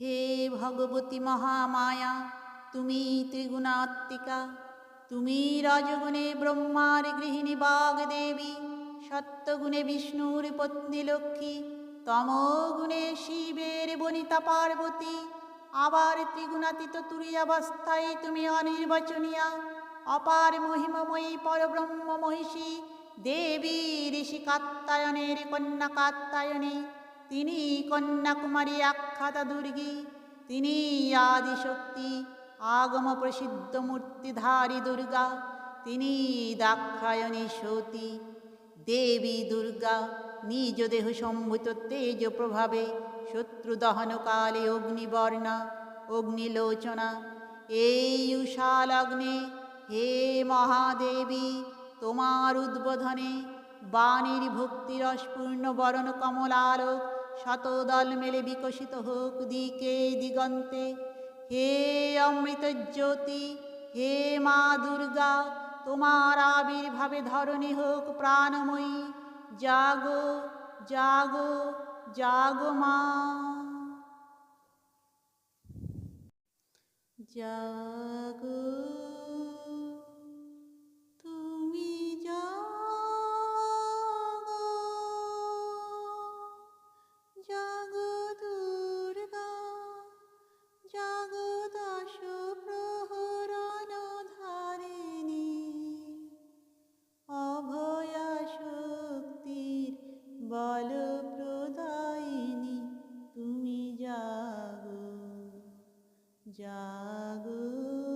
হে ভগবতী মহামায়া, তুমি ত্রিগুণাত্মিকা, তুমি রজগুণে ব্রহ্মার গৃহিণী বাগদেবী, সত্যগুণে বিষ্ণুর পত্নী লক্ষ্মী, তমগুণে শিবের বনিতা পার্বতী, আবার ত্রিগুণাতীত তুরীয়াবস্থায় তুমি অনির্বচনীয়া, অপার মহিমময়ী পরব্রহ্ম মহিষী, দেবী ঋষি কাত্তায়নের কন্যা কাত্তায়নী তিনি কন্যাকুমারী আখ্যাতা দুর্গী, তিনি আদিশক্তি, আগম প্রসিদ্ধ মূর্তিধারী দুর্গা, তিনি দাক্ষায়ণী সতী, দেবী দুর্গা, নিজ দেহ সম্ভূত তেজ প্রভাবে শত্রু দহনকালে অগ্নিবর্ণা, অগ্নিলোচনা, এই উষা লগ্নে হে মহাদেবী, তোমার উদ্বোধনে বাণীর ভক্তিরসপূর্ণ বরণ কমলালোক শতদল মেলে বিকশিত হোক দিকে দিগন্তে। হে অমৃত জ্যোতি, হে মা দুর্গা, তোমার আবির্ভাবে ধরণী হোক প্রাণময়ী। জাগো জাগো জাগো মা। জাগো। জাগো।